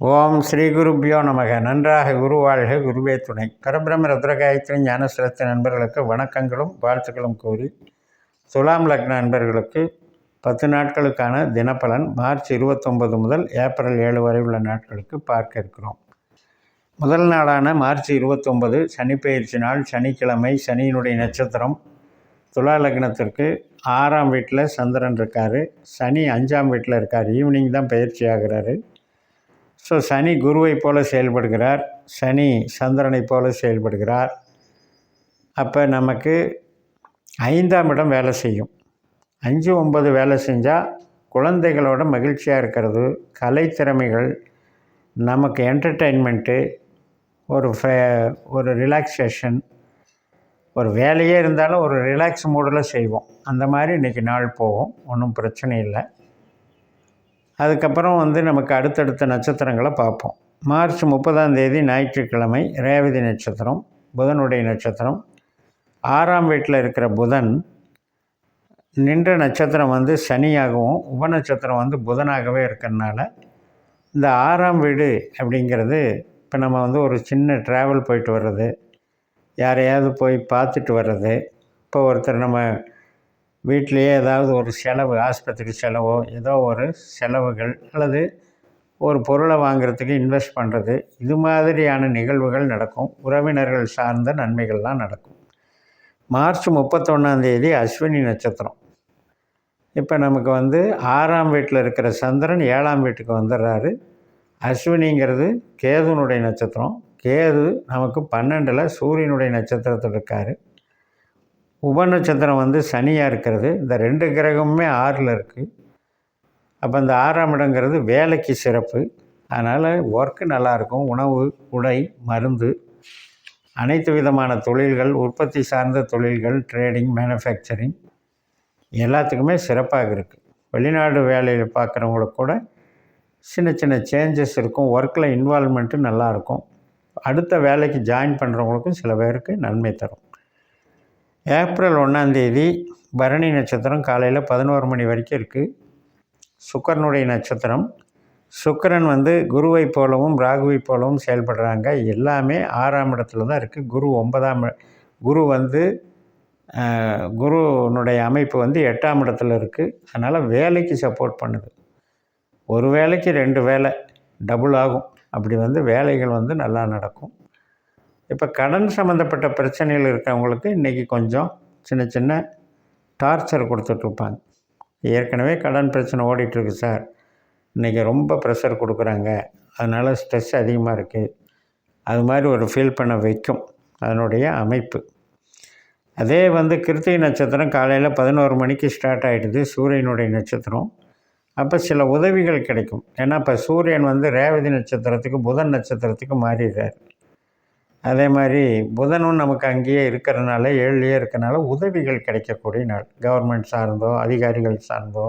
ஓம் ஸ்ரீ குருப்பியோ நமக. நன்றாக குருவாழ்க குருவே துணை. பரபிரம ருத்ரகாயத்ரி ஞானஸ்ரத்த நண்பர்களுக்கு வணக்கங்களும் வாழ்த்துக்களும் கூறி துலாம் லக்ன நண்பர்களுக்கு பத்து நாட்களுக்கான தினப்பலன் மார்ச் இருபத்தொம்பது முதல் ஏப்ரல் ஏழு வரை உள்ள நாட்களுக்கு பார்க்க இருக்கிறோம். முதல் நாளான மார்ச் இருபத்தொம்பது சனிப்பெயர்ச்சி நாள் சனிக்கிழமை சனியினுடைய நட்சத்திரம். துலா லக்னத்திற்கு ஆறாம் வீட்டில் சந்திரன் இருக்கார். சனி அஞ்சாம் வீட்டில் இருக்கார். ஈவினிங் தான் பயிற்சி ஆகிறாரு. ஸோ சனி குருவை போல செயல்படுகிறார். சனி சந்திரனை போல செயல்படுகிறார். அப்போ நமக்கு ஐந்தாம் இடம் வேலை செய்யும். அஞ்சு ஒன்பது வேலை செஞ்சால் குழந்தைகளோட மகிழ்ச்சியாக இருக்கிறது. கலைத்திறமைகள் நமக்கு என்டர்டெயின்மெண்ட்டு ஒரு ஃபே ஒரு ரிலாக்ஸேஷன் ஒரு வேலையே இருந்தாலும் ஒரு ரிலாக்ஸ் மூடில் செய்வோம். அந்த மாதிரி இன்றைக்கி நாள் போகும். ஒன்றும் பிரச்சனை இல்லை. அதுக்கப்புறம் வந்து நமக்கு அடுத்தடுத்த நட்சத்திரங்களை பார்ப்போம். மார்ச் முப்பதாம் தேதி ஞாயிற்றுக்கிழமை ரேவதி நட்சத்திரம் புதனுடைய நட்சத்திரம். ஆறாம் வீட்டில் இருக்கிற புதன் நின்ற நட்சத்திரம் வந்து சனியாகவும் உபநட்சத்திரம் வந்து புதனாகவே இருக்கிறனால இந்த ஆறாம் வீடு அப்படிங்கிறது இப்போ நம்ம வந்து ஒரு சின்ன ட்ராவல் போயிட்டு வர்றது யாரையாவது போய் பார்த்துட்டு வர்றது இப்போ ஒருத்தர் நம்ம வீட்டிலையே ஏதாவது ஒரு செலவு ஆஸ்பத்திரி செலவோ ஏதோ ஒரு செலவுகள் அல்லது ஒரு பொருளை வாங்குறதுக்கு இன்வெஸ்ட் பண்ணுறது இது மாதிரியான நிகழ்வுகள் நடக்கும். உறவினர்கள் சார்ந்த நன்மைகள்லாம் நடக்கும். மார்ச் முப்பத்தொன்னாந்தேதி அஸ்வினி நட்சத்திரம். இப்போ நமக்கு வந்து ஆறாம் வீட்டில் இருக்கிற சந்திரன் ஏழாம் வீட்டுக்கு வந்துடுறாரு அஸ்வினிங்கிறது கேதுனுடைய நட்சத்திரம். கேது நமக்கு பன்னெண்டில் சூரியனுடைய நட்சத்திரத்தில் இருக்கார். உபநட்சத்திரம் வந்து சனியாக இருக்கிறது. இந்த ரெண்டு கிரகமுமே ஆறில் இருக்குது அப்போ இந்த ஆறாம் இடங்கிறது வேலைக்கு சிறப்பு. அதனால் ஒர்க்கு நல்லாயிருக்கும் உணவு உடை மருந்து அனைத்து விதமான தொழில்கள் உற்பத்தி சார்ந்த தொழில்கள் ட்ரேடிங் மேனுஃபேக்சரிங் எல்லாத்துக்குமே சிறப்பாக இருக்குது வெளிநாடு வேலையில் பார்க்குறவங்களுக்கு கூட சின்ன சின்ன சேஞ்சஸ் இருக்கும். ஒர்க்கில் இன்வால்மெண்ட்டு நல்லாயிருக்கும் அடுத்த வேலைக்கு ஜாயின் பண்ணுறவங்களுக்கும் சில பேருக்கு நன்மை தரும். ஏப்ரல் ஒன்றாந்தேதி பரணி நட்சத்திரம் காலையில் பதினோரு மணி வரைக்கும் இருக்குது சுக்கரனுடைய நட்சத்திரம். சுக்கரன் வந்து குருவை போலவும் ராகுவை போலவும் செயல்படுறாங்க. எல்லாமே ஆறாம் இடத்துல தான் இருக்குது குரு ஒன்பதாம் குரு வந்து குருனுடைய அமைப்பு வந்து எட்டாம் இடத்துல இருக்குது அதனால் வேலைக்கு சப்போர்ட் பண்ணுது. ஒரு வேலைக்கு ரெண்டு வேலை டபுள் ஆகும். அப்படி வந்து வேலைகள் வந்து நல்லா நடக்கும். இப்போ கடன் சம்மந்தப்பட்ட பிரச்சனைகள் இருக்கிறவங்களுக்கு இன்றைக்கி கொஞ்சம் சின்ன சின்ன டார்ச்சர் கொடுத்துட்ருப்பாங்க ஏற்கனவே கடன் பிரச்சனை ஓடிட்டுருக்கு சார். இன்றைக்கி ரொம்ப ப்ரெஷர் கொடுக்குறாங்க. அதனால் ஸ்ட்ரெஸ் அதிகமாக இருக்குது அது மாதிரி ஒரு ஃபீல் பண்ண வைக்கும். அதனுடைய அமைப்பு. அதே வந்து கிருத்திகை நட்சத்திரம் காலையில் பதினோரு மணிக்கு ஸ்டார்ட் ஆகிடுது சூரியனுடைய நட்சத்திரம். அப்போ சில உதவிகள் கிடைக்கும். ஏன்னா இப்போ சூரியன் வந்து ரேவதி நட்சத்திரத்துக்கு புதன் நட்சத்திரத்துக்கு மாறிடுறார். அதே மாதிரி புதனும் நமக்கு அங்கேயே இருக்கிறனால ஏழுலேயே இருக்கிறனால உதவிகள் கிடைக்கக்கூடிய நாள். கவர்மெண்ட் சார்ந்தோ அதிகாரிகள் சார்ந்தோ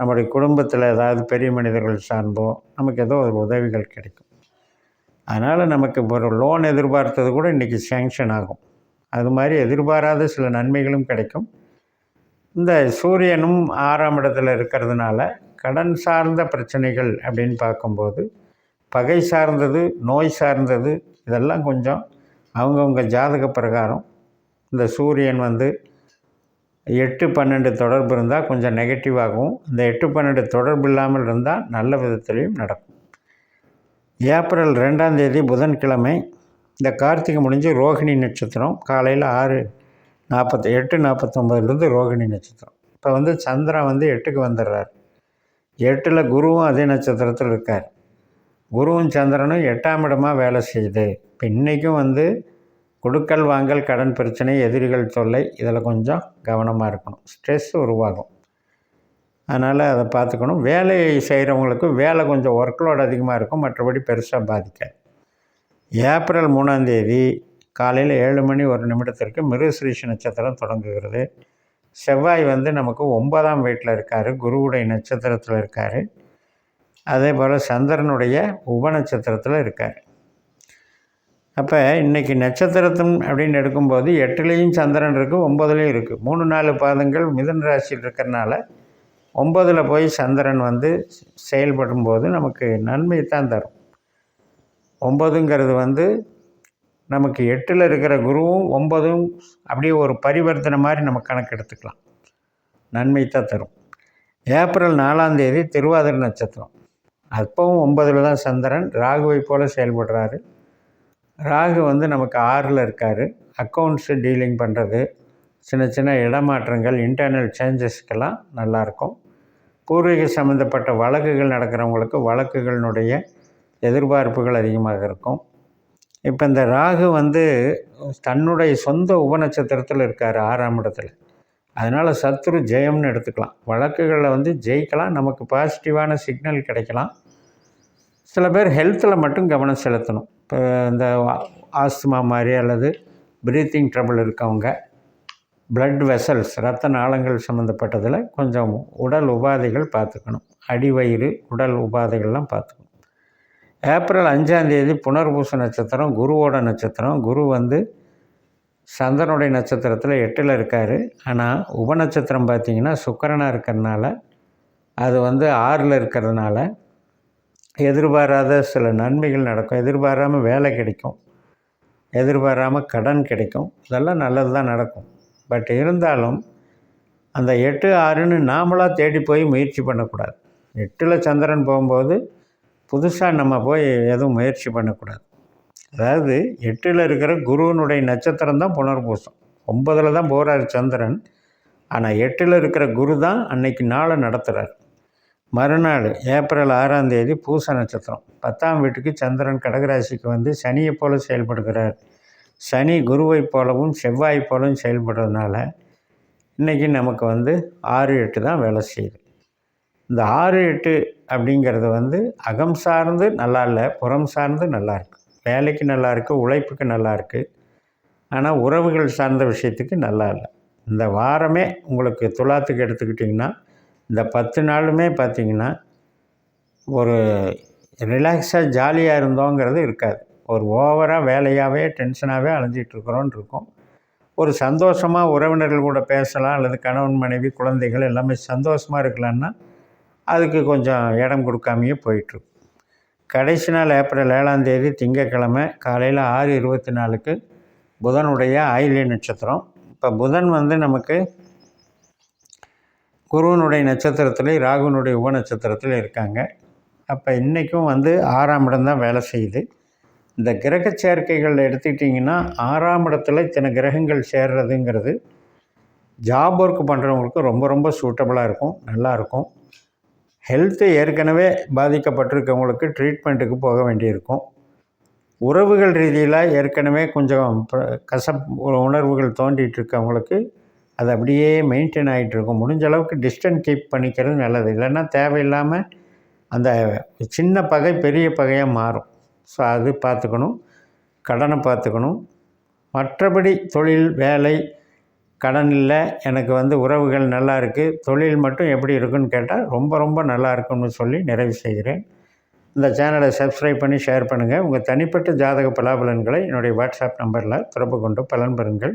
நம்முடைய குடும்பத்தில் ஏதாவது பெரிய மனிதர்கள் சார்ந்தோ நமக்கு ஏதோ ஒரு உதவிகள் கிடைக்கும். அதனால் நமக்கு ஒரு லோன் எதிர்பார்த்தது கூட இன்றைக்கி சேங்ஷன் ஆகும். அது மாதிரி எதிர்பாராத சில நன்மைகளும் கிடைக்கும். இந்த சூரியனும் ஆறாம் இடத்துல இருக்கிறதுனால கடன் சார்ந்த பிரச்சனைகள் அப்படின்னு பார்க்கும்போது பகை சார்ந்தது நோய் சார்ந்தது இதெல்லாம் கொஞ்சம் அவங்கவுங்க ஜாதக பிரகாரம் இந்த சூரியன் வந்து எட்டு பன்னெண்டு தொடர்பு இருந்தால் கொஞ்சம் நெகட்டிவாகவும் இந்த எட்டு பன்னெண்டு தொடர்பு இல்லாமல் இருந்தால் நல்ல விதத்துலேயும் நடக்கும். ஏப்ரல் ரெண்டாம் தேதி புதன்கிழமை இந்த கார்த்திகை முடிஞ்சு ரோகிணி நட்சத்திரம் காலையில் ஆறு நாற்பத்தி எட்டு நாற்பத்தொம்பதுலேருந்து ரோகிணி நட்சத்திரம். இப்போ வந்து சந்திரன் வந்து எட்டுக்கு வந்துடுறார். எட்டில் குருவும் அதே நட்சத்திரத்தில் இருக்கார். குருவும் சந்திரனும் எட்டாம் இடமாக வேலை செய்யுது. இப்போ இன்றைக்கும் வந்து கொடுக்கல் வாங்கல் கடன் பிரச்சனை எதிரிகள் தொல்லை இதில் கொஞ்சம் கவனமாக இருக்கணும். ஸ்ட்ரெஸ் உருவாகும். அதனால் அதை பார்த்துக்கணும். வேலையை செய்கிறவங்களுக்கு வேலை கொஞ்சம் ஒர்க்லோடு அதிகமாக இருக்கும். மற்றபடி பெருசாக பாதிக்காது. ஏப்ரல் மூணாந்தேதி காலையில் ஏழு மணி ஒரு நிமிடத்திற்கு மிருகஸ்ரீஷ நட்சத்திரம் தொடங்குகிறது. செவ்வாய் வந்து நமக்கு ஒன்பதாம் வீட்டில் இருக்கார். குருவுடைய நட்சத்திரத்தில் இருக்கார். அதே போல் சந்திரனுடைய உபநட்சத்திரத்தில் இருக்கார். அப்போ இன்றைக்கி நட்சத்திரத்தம் அப்படின்னு எடுக்கும்போது எட்டுலேயும் சந்திரன் இருக்குது ஒம்பதுலேயும் இருக்குது மூணு நாலு பாதங்கள் மிதன் ராசியில் இருக்கிறனால ஒம்பதில் போய் சந்திரன் வந்து செயல்படும் போது நமக்கு நன்மை தான் தரும். ஒம்பதுங்கிறது வந்து நமக்கு எட்டில் இருக்கிற குருவும் ஒம்பதும் அப்படியே ஒரு பரிவர்த்தனை மாதிரி நம்ம கணக்கு எடுத்துக்கலாம். நன்மை தான் தரும். ஏப்ரல் நாலாம் தேதி திருவாதிரை நட்சத்திரம். அப்பவும் ஒன்பதில் தான் சந்திரன். ராகுவை போல் செயல்படுறாரு. ராகு வந்து நமக்கு ஆறில் இருக்கார். அக்கௌண்ட்ஸு டீலிங் பண்ணுறது சின்ன சின்ன இடமாற்றங்கள் இன்டர்னல் சேஞ்சஸ்க்கெல்லாம் நல்லாயிருக்கும் பூர்வீக சம்மந்தப்பட்ட வழக்குகள் நடக்கிறவங்களுக்கு வழக்குகளினுடைய எதிர்பார்ப்புகள் அதிகமாக இருக்கும். இப்போ இந்த ராகு வந்து தன்னுடைய சொந்த உபநட்சத்திரத்தில் இருக்கார் ஆறாம் இடத்துல. அதனால் சத்ரு ஜெயம்னு எடுத்துக்கலாம். வழக்குகளில் வந்து ஜெயிக்கலாம். நமக்கு பாசிட்டிவான சிக்னல் கிடைக்கலாம். சில பேர் ஹெல்த்தில் மட்டும் கவனம் செலுத்தணும். இப்போ இந்த ஆஸ்துமா மாதிரி அல்லது ப்ரீத்திங் ட்ரபிள் இருக்கவங்க பிளட் வெசல்ஸ் ரத்த நாளங்கள் சம்மந்தப்பட்டதில் கொஞ்சம் உடல் உபாதைகள் பார்த்துக்கணும். அடிவயிறு உடல் உபாதைகள்லாம் பார்த்துக்கணும். ஏப்ரல் அஞ்சாந்தேதி புனர்பூச நட்சத்திரம் குருவோட நட்சத்திரம். குரு வந்து சந்திரனுடைய நட்சத்திரத்தில் எட்டில் இருக்கார். ஆனால் உபநட்சத்திரம் பார்த்திங்கன்னா சுக்கரனாக இருக்கிறதுனால அது வந்து ஆறில் இருக்கிறதுனால எதிர்பாராத சில நன்மைகள் நடக்கும். எதிர்பாராமல் வேலை கிடைக்கும். எதிர்பாராமல் கடன் கிடைக்கும். இதெல்லாம் நல்லது தான் நடக்கும். பட் இருந்தாலும் அந்த எட்டு ஆறுன்னு நாமளாக தேடி போய் முயற்சி பண்ணக்கூடாது. எட்டில் சந்திரன் போகும்போது புதுசாக நம்ம போய் எதுவும் முயற்சி பண்ணக்கூடாது. அதாவது எட்டில் இருக்கிற குருவனுடைய நட்சத்திரம் தான் புனர்பூசம். ஒன்பதில் தான் போகிறார் சந்திரன். ஆனால் எட்டில் இருக்கிற குரு தான் அன்னைக்கு நாளை நடத்துகிறார் மறுநாள் ஏப்ரல் ஆறாம் தேதி பூச நட்சத்திரம். பத்தாம் வீட்டுக்கு சந்திரன் கடகராசிக்கு வந்து சனியை போல செயல்படுகிறார். சனி குருவைப் போலவும் செவ்வாய் போலவும் செயல்படுறதுனால இன்றைக்கி நமக்கு வந்து ஆறு எட்டு தான் வேலை செய்யுது. இந்த ஆறு எட்டு அப்படிங்கிறது வந்து அகம் சார்ந்து நல்லா இல்லை புறம் சார்ந்து நல்லா இருக்குது வேலைக்கு நல்லா இருக்குது உழைப்புக்கு நல்லா இருக்குது ஆனால் உறவுகள் சார்ந்த விஷயத்துக்கு நல்லா இல்லை. இந்த வாரமே உங்களுக்கு துலாத்துக்கு எடுத்துக்கிட்டிங்கன்னா இந்த பத்து நாளுமே பார்த்திங்கன்னா ஒரு ரிலாக்ஸாக ஜாலியாக இருந்தோங்கிறது இருக்காது. ஒரு ஓவராக வேலையாகவே டென்ஷனாகவே அலைஞ்சிட்ருக்குறோன்னு இருக்கும் ஒரு சந்தோஷமாக உறவினர்கள் கூட பேசலாம் அல்லது கணவன் மனைவி குழந்தைகள் எல்லாமே சந்தோஷமாக இருக்கலான்னா அதுக்கு கொஞ்சம் இடம் கொடுக்காமையே போயிட்டுருக்கும் கடைசி நாள் ஏப்ரல் ஏழாம் தேதி திங்கக்கிழமை காலையில் ஆறு இருபத்தி நாலுக்கு புதனுடைய ஆயிலிய நட்சத்திரம். இப்போ புதன் வந்து நமக்கு குருவனுடைய நட்சத்திரத்துலேயும் ராகுனுடைய உப நட்சத்திரத்தில் இருக்காங்க. அப்போ இன்றைக்கும் வந்து ஆறாம் இடம் தான் வேலை செய்யுது. இந்த கிரக சேர்க்கைகள் எடுத்துக்கிட்டிங்கன்னா ஆறாம் இடத்துல இத்தனை கிரகங்கள் சேர்றதுங்கிறது ஜாப் ஒர்க் பண்ணுறவங்களுக்கு ரொம்ப ரொம்ப சூட்டபுளாக இருக்கும் நல்லாயிருக்கும் ஹெல்த்து ஏற்கனவே பாதிக்கப்பட்டிருக்கவங்களுக்கு ட்ரீட்மெண்ட்டுக்கு போக வேண்டியிருக்கும். உறவுகள் ரீதியில் ஏற்கனவே கொஞ்சம் கசப் உணர்வுகள் தோண்டிகிட்டு இருக்கவங்களுக்கு அது அப்படியே மெயின்டைன் ஆகிட்டுருக்கும் முடிஞ்ச அளவுக்கு டிஸ்டன்ஸ் கீப் பண்ணிக்கிறது நல்லது. இல்லைன்னா தேவையில்லாமல் அந்த சின்ன பகை பெரிய பகையாக மாறும். ஸோ அது பார்த்துக்கணும். கடனை பார்த்துக்கணும். மற்றபடி தொழில் வேலை கடன் இல்லை. எனக்கு வந்து உறவுகள் நல்லா இருக்குது தொழில் மட்டும் எப்படி இருக்குன்னு கேட்டால் ரொம்ப ரொம்ப நல்லா இருக்குன்னு சொல்லி நிறைவு செய்கிறேன். இந்த சேனலை சப்ஸ்கிரைப் பண்ணி ஷேர் பண்ணுங்கள் உங்கள் தனிப்பட்ட ஜாதக பலாபலன்களை என்னுடைய வாட்ஸ்அப் நம்பரில் தொடர்பு கொண்டு பலன் பெறுங்கள்.